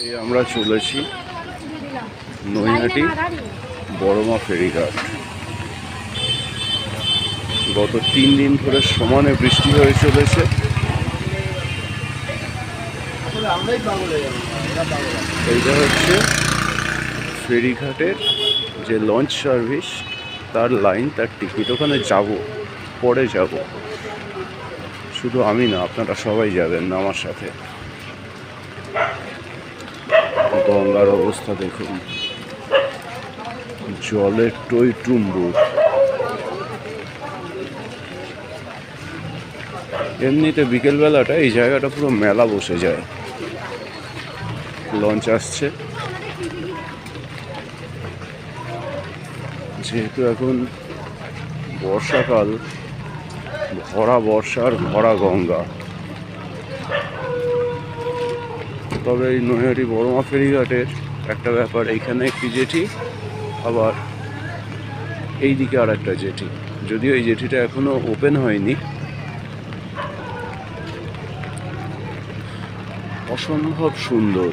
এই আমরা চলেছি নৈহাটি বড়মা ফেরিঘাট। গত তিন দিন ধরে সমানে বৃষ্টি হয়ে চলেছে। এইটা হচ্ছে ফেরিঘাটের যে লঞ্চ সার্ভিস তার লাইন তার টিকিট ওখানে যাব, পরে যাব। শুধু আমি না, আপনারা সবাই যাবেন আমার সাথে। গঙ্গার অবস্থা দেখুন। জলের টই টুম্বুর এমনিতে বিকেলবেলাটা এই জায়গাটা পুরো মেলা বসে যায়। লঞ্চ আসছে। যেহেতু এখন বর্ষাকাল, ভরা বর্ষার ভরা গঙ্গা। তবে এই নৈহাটি বড়মা ফেরিঘাটের একটা ব্যাপার। এইখানে একটি জেটি আবার এই দিকে আর একটা জেটি যদিও এই জেটিটা এখনও ওপেন হয়নি। অসম্ভব সুন্দর।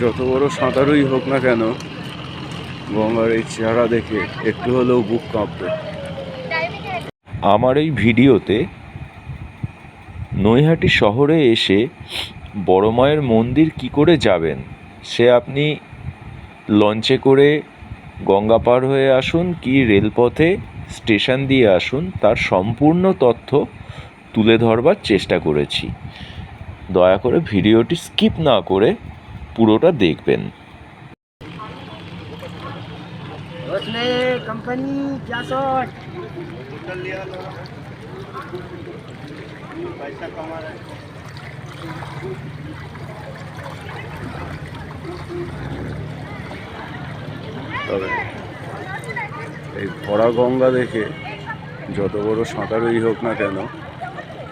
যত বড় সাঁতারুই হোক না কেন গঙ্গার এই চেহারা দেখে একটু হলেও বুক কাঁপবে। আমার এই ভিডিওতে নৈহাটি শহরে এসে বড় মায়ের মন্দির কি করে যাবেন, সে আপনি লঞ্চে করে গঙ্গা পার হয়ে আসুন কি রেলপথে স্টেশন দিয়ে আসুন, তার সম্পূর্ণ তথ্য তুলে ধরবার চেষ্টা করেছি। দয়া করে ভিডিওটি স্কিপ না করে পুরোটা দেখবেন। उसने कंपनी क्या सॉट তবে এই ভরা গঙ্গা দেখে যত বড় সাঁতারুই হোক না কেন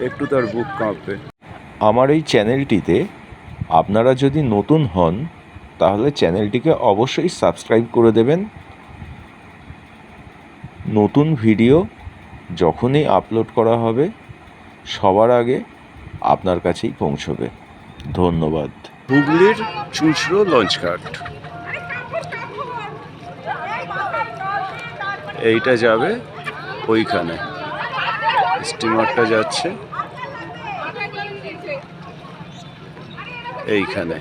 একটু তার বুক কাঁপবে আমার এই চ্যানেলটিতে আপনারা যদি নতুন হন তাহলে চ্যানেলটিকে অবশ্যই সাবস্ক্রাইব করে দেবেন নতুন ভিডিও যখনই আপলোড করা হবে সবার আগে আপনার কাছেই পৌঁছবে ধন্যবাদ হুগলির চুঁচড়ো লঞ্চঘাট এইটা যাবে ওইখানে স্টিমারটা যাচ্ছে এইখানে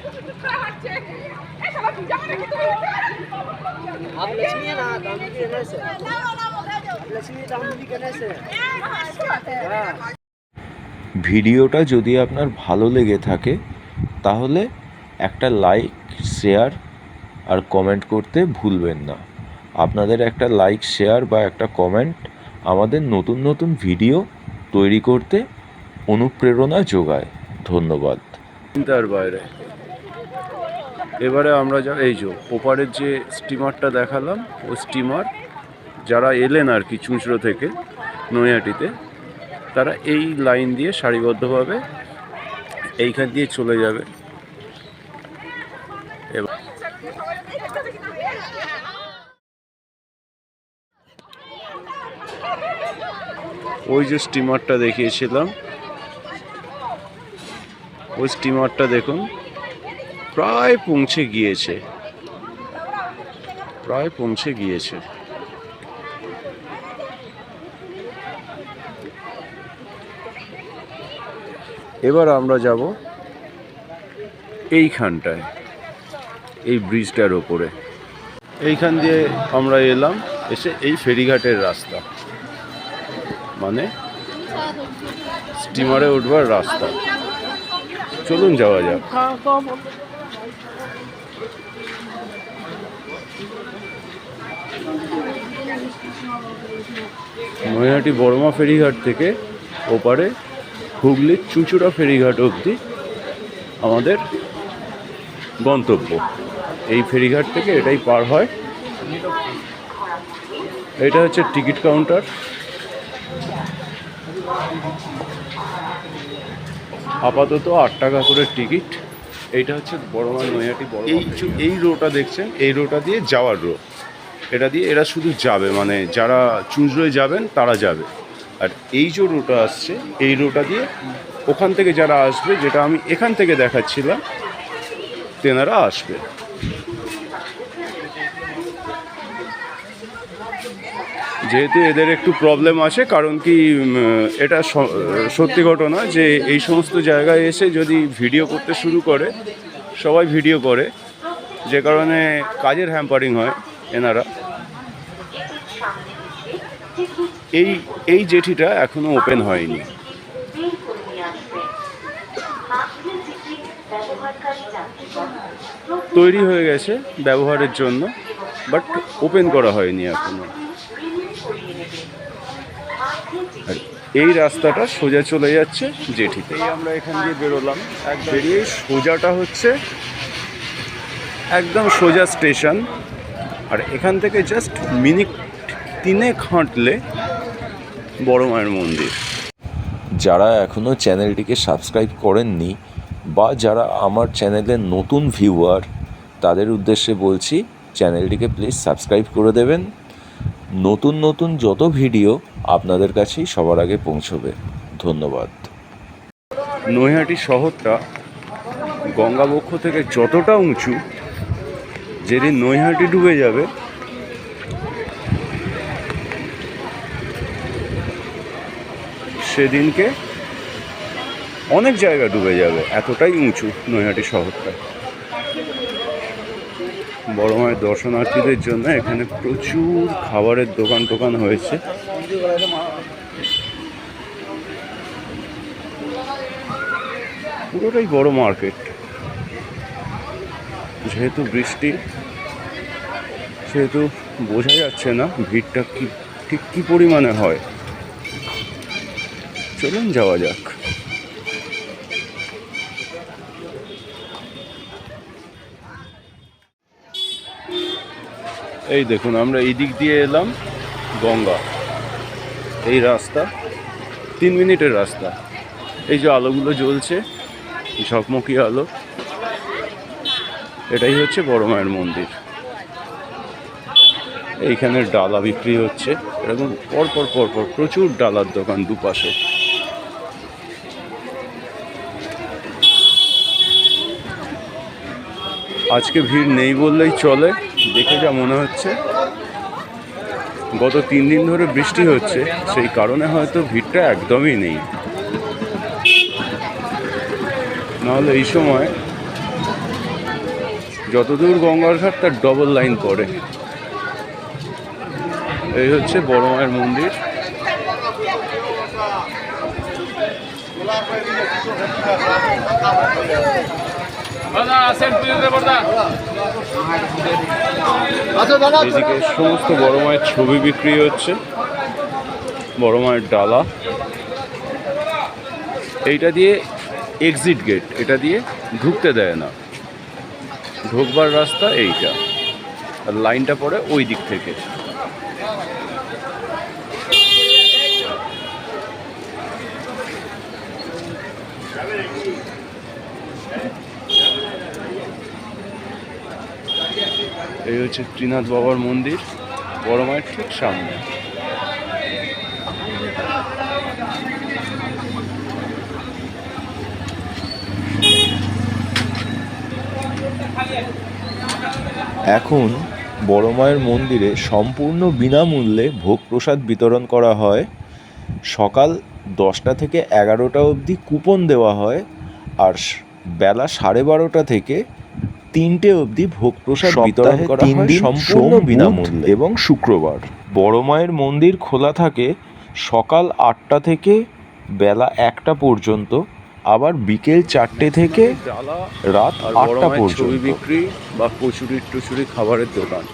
आप लक्ष्मी है ना दाम भी कहने से लक्ष्मी दाम भी कहने से हाँ ভিডিওটা যদি আপনার ভালো লেগে থাকে তাহলে একটা লাইক শেয়ার আর কমেন্ট করতে ভুলবেন না। আপনাদের একটা লাইক শেয়ার বা একটা কমেন্ট আমাদের নতুন নতুন ভিডিও তৈরি করতে অনুপ্রেরণা যোগায়। ধন্যবাদ। চিন্তার বাইরে। এবারে আমরা যা এই যে ওপারের যে স্টিমারটা দেখালাম ও স্টিমার যারা এলেন আর কি চুঁচড়ো থেকে নৈহাটিতে, তারা এই লাইন দিয়ে সারিবদ্ধভাবে এইখান দিয়ে চলে যাবে। ওই যে স্টিমারটা দেখিয়েছিলাম। ওই স্টিমারটা দেখুন, প্রায় পৌঁছে গিয়েছে। প্রায় পৌঁছে গিয়েছে। এবার আমরা যাব এইখানটায়, এই ব্রিজটার ওপরে। এইখান দিয়ে আমরা এলাম, এসে এই ফেরিঘাটের রাস্তা। মানে স্টিমারে উঠবার রাস্তা। চলুন যাওয়া যাক। নৈহাটি বর্মা ফেরিঘাট থেকে ওপারে হুগলির চুঁচুড়া ফেরিঘাট অবধি আমাদের গন্তব্য। এই ফেরিঘাট থেকে এটাই পার হয়। এটা হচ্ছে টিকিট কাউন্টার। আপাতত আট টাকা করে টিকিট। এইটা হচ্ছে বড়মা নৈহাটি বড় এই এই রোটা দেখছেন? এই রোটা দিয়ে যাওয়ার রো। এটা দিয়ে এরা শুধু যাবে মানে যারা চুঁচড়োয় যাবেন তারা যাবে। আর এই যে রোটা আসছে, এই রোটা দিয়ে ওখান থেকে যারা আসবে, যেটা আমি এখান থেকে দেখাচ্ছিলাম, তেনারা আসবে। যেহেতু এদের একটু প্রবলেম আছে, কারণ কি এটা সত্যি ঘটনা যে এই সমস্ত জায়গায় এসে যদি ভিডিও করতে শুরু করে, সবাই ভিডিও করে, যে কারণে কাজের হ্যাম্পারিং হয় এনারা। এই এই জেঠিটা এখনও ওপেন হয়নি। তৈরি হয়ে গেছে ব্যবহারের জন্য বাট ওপেন করা হয়নি এখনও। আর এই রাস্তাটা সোজা চলে যাচ্ছে জেঠিতে। আমরা এখান দিয়ে বেরোলাম। বেরিয়ে সোজাটা হচ্ছে একদম সোজা স্টেশন। আর এখান থেকে জাস্ট মিনিট তিনেক হাঁটলে বড় মায়ের মন্দির। যারা এখনও চ্যানেলটিকে সাবস্ক্রাইব করেননি বা যারা আমার চ্যানেলের নতুন ভিউয়ার তাদের উদ্দেশ্যে বলছি চ্যানেলটিকে প্লিজ সাবস্ক্রাইব করে দেবেন। নতুন নতুন যত ভিডিও আপনাদের কাছেই সবার আগে পৌঁছবে। ধন্যবাদ। নৈহাটি শহরটা গঙ্গাবক্ষ থেকে যতটা উঁচু যেদিন নৈহাটি ডুবে যাবে সেদিনকে অনেক জায়গা ডুবে যাবে, এতটাই উঁচু নৈহাটি শহরটা। বড় মায়ের দর্শনার্থীদের জন্য এখানে প্রচুর খাবারের দোকান টোকান হয়েছে। পুরোটাই বড় মার্কেট। যেহেতু বৃষ্টি, সেহেতু বোঝা যাচ্ছে না ভিড়টা কি, ঠিক কী পরিমাণে হয়। চলুন যাওয়া যাক। এই দেখুন, আমরা এই দিক দিয়ে এলাম, গঙ্গা। এই রাস্তা, তিন মিনিটের রাস্তা। এই যে আলোগুলো জ্বলছে, ঝকমকি আলো। এটাই হচ্ছে বড় মায়ের মন্দির। এইখানে ডালা বিক্রি হচ্ছে। এরকম পরপর পরপর প্রচুর ডালার দোকান দুপাশে। আজকে ভিড় নেই বললেই চলে। দেখে যা মনে হচ্ছে। গত তিন দিন ধরে বৃষ্টি হচ্ছে, সেই কারণে হয়তো ভিড়টা একদমই নেই। নাহলে এই সময় যতদূর গঙ্গার ঘাট, তার ডবল লাইন পড়ে। এই হচ্ছে বড় মায়ের মন্দির। এদিকে সমস্ত বড় মায়ের ছবি বিক্রি হচ্ছে। বড় মায়ের ডালা। এইটা দিয়ে এক্সিট গেট এটা দিয়ে ঢুকতে দেয় না। ঢুকবার রাস্তা এইটা। আর লাইনটা পড়ে ওই দিক থেকে। এই হচ্ছে ত্রিনাথ বাবার মন্দির, বড় মায়ের ঠিক সামনে। এখন বড় মায়ের মন্দিরে সম্পূর্ণ বিনামূল্যে ভোগ প্রসাদ বিতরণ করা হয়। সকাল দশটা থেকে এগারোটা অবধি কুপন দেওয়া হয়। আর বেলা সাড়ে বারোটা থেকে তিনটে অবধি ভোগ প্রসাদ বিতরণ করা তিন হয় দিন সম্পূর্ণ সোম, বিনামূল্যে। এবং শুক্রবার। বড় মায়ের মন্দির খোলা থাকে সকাল আটটা থেকে বেলা একটা পর্যন্ত আবার বিকেল চারটে থেকে রাত আটটা পর্যন্ত। বিক্রি বা কচুরি টুচুরি খাবারের দোকান।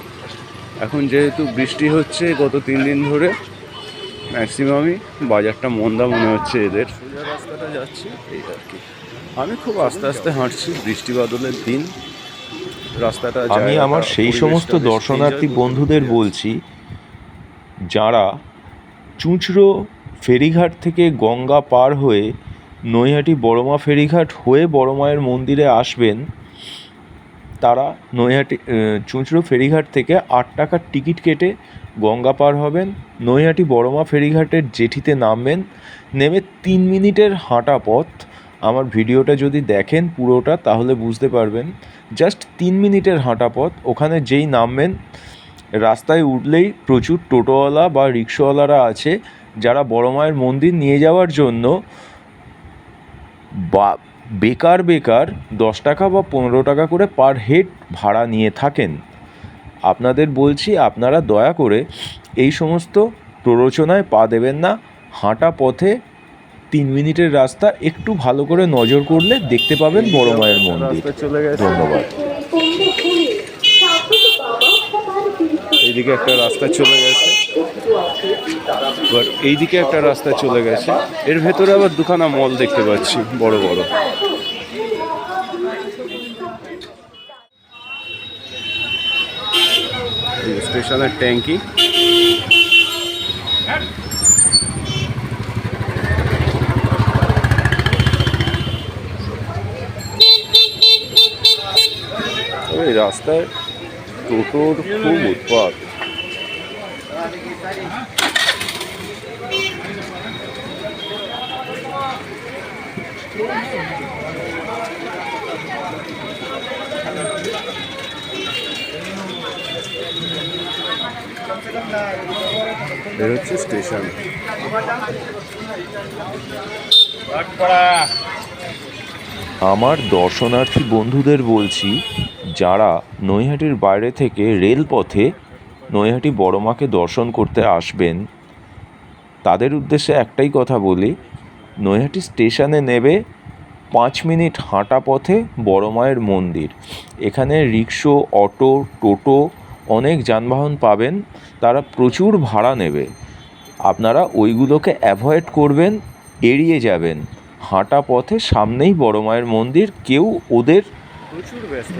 এখন যেহেতু বৃষ্টি হচ্ছে গত তিন দিন ধরে ম্যাক্সিমামই বাজারটা মন্দা মনে হচ্ছে এদের। রাস্তাটা যাচ্ছি এই আর কি। আমি খুব আস্তে আস্তে হাঁটছি বৃষ্টি বাদলের দিন। রাস্তাটা আমি আমার সেই সমস্ত দর্শনার্থী বন্ধুদের বলছি যারা চুঁচড়ো ফেরিঘাট থেকে গঙ্গা পার হয়ে নৈহাটি বড়মা ফেরিঘাট হয়ে বড় মায়ের মন্দিরে আসবেন তারা নৈহাটি চুঁচড়ো ফেরিঘাট থেকে আট টাকার টিকিট কেটে গঙ্গা পার হবেন নৈহাটি বড়মা ফেরিঘাটের জেঠিতে নামবেন নেমে তিন মিনিটের হাঁটা পথ আমার ভিডিওটা যদি দেখেন পুরোটা, তাহলে বুঝতে পারবেন। জাস্ট তিন মিনিটের হাঁটা পথ, ওখানে যেই নামবেন, রাস্তায় উঠলেই প্রচুর টোটোওয়ালা বা রিক্সাওয়ালারা আছে, যারা বড় মায়ের মন্দির নিয়ে যাওয়ার জন্য বা বেকার বেকার দশ টাকা বা পনেরো টাকা করে পার হেড ভাড়া নিয়ে থাকেন। আপনাদের বলছি, আপনারা দয়া করে এই সমস্ত প্ররোচনায় পা দেবেন না। হাঁটা পথে তিন মিনিটের রাস্তা একটু ভালো করে নজর করলে দেখতে পাবেন বড় মায়ের মন্দির। ধন্যবাদ। এইদিকে একটা রাস্তা চলে গেছে। বাট এইদিকে একটা রাস্তা চলে গেছে। এর ভেতরে আবার দুখানা মল দেখতে পাচ্ছি বড় বড়। স্টেশনের ট্যাঙ্কি। এই রাস্তায় টোটোর খুব উৎপাত। এর হচ্ছে স্টেশন। আমার দর্শনার্থী বন্ধুদের বলছি, যারা নৈহাটির বাইরে থেকে রেলপথে নৈহাটি বড়মাকে দর্শন করতে আসবেন, তাদের উদ্দেশ্যে একটাই কথা বলি, নৈহাটি স্টেশনে নেবে পাঁচ মিনিট হাঁটা পথে বড় মায়ের মন্দির। এখানে রিক্সো, অটো, টোটো অনেক যানবাহন পাবেন, তারা প্রচুর ভাড়া নেবে। আপনারা ওইগুলোকে অ্যাভয়েড করবেন, এড়িয়ে যাবেন। হাঁটা পথে সামনেই বড় মায়ের মন্দির কেউ ওদের প্রচুর ব্যস্ত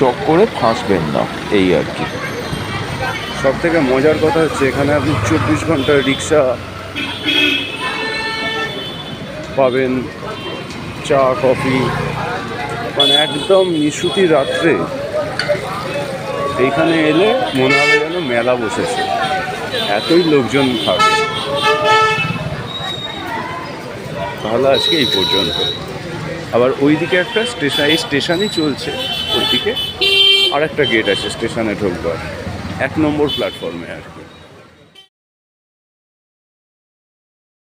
চক্করে ফাঁসবেন না এই আর কি। সব থেকে মজার কথা হচ্ছে এখানে আপনি চব্বিশ ঘণ্টা রিক্সা পাবেন চা কফি মানে একদম নিশুতি রাত্রে। এইখানে এলে মনে হবে যেন মেলা বসেছে। এতই লোকজন থাকে তাহলে আজকে এই পর্যন্ত। আবার ওইদিকে একটা স্টেশন এই স্টেশনই চলছে। ওইদিকে আর একটা গেট আছে, স্টেশনে ঢোকবার। এক নম্বর প্ল্যাটফর্মে আর কি।